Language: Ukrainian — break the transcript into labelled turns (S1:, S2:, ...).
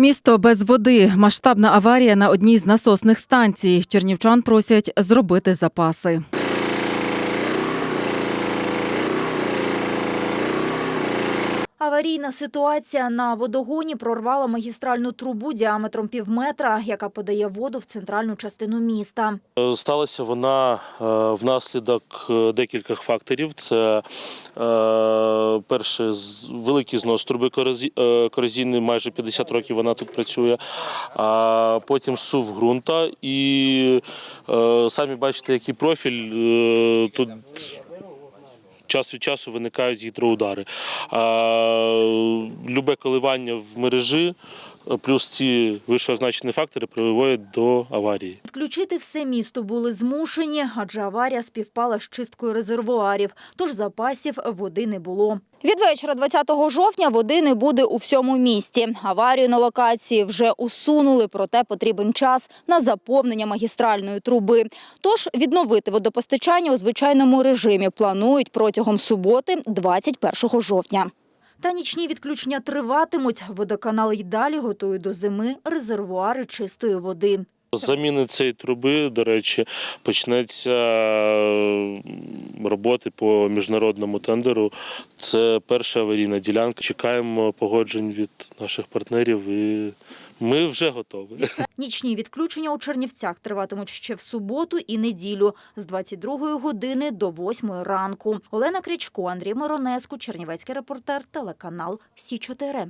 S1: Місто без води. Масштабна аварія на одній з насосних станцій. Чернівчан просять зробити запаси.
S2: Аварійна ситуація на водогоні прорвала магістральну трубу діаметром півметра, яка подає воду в центральну частину міста.
S3: Е, Сталася вона е, внаслідок е, декількох факторів. Це перше великий знос труби корозі- корозійної, майже 50 років вона тут працює. А потім сув ґрунта і самі бачите, який профіль тут. Час від часу виникають гідроудари. Любе коливання в мережі, плюс ці вищеозначені фактори приводять до аварії.
S2: Відключити все місто були змушені, адже аварія співпала з чисткою резервуарів, тож запасів води не було. Від вечора 20 жовтня води не буде у всьому місті. Аварію на локації вже усунули, проте потрібен час на заповнення магістральної труби. Тож відновити водопостачання у звичайному режимі планують протягом суботи, 21 жовтня. Та нічні відключення триватимуть. Водоканал й далі готує до зими резервуари чистої води.
S3: Заміни цієї труби, до речі, почнеться роботи по міжнародному тендеру. Це перша аварійна ділянка. Чекаємо погоджень від наших партнерів і ми вже готові.
S2: Нічні відключення у Чернівцях триватимуть ще в суботу і неділю з 22 години до 8 ранку. Олена Крічко, Андрій Моронеску, Чернівецький репортер, телеканал Сі 4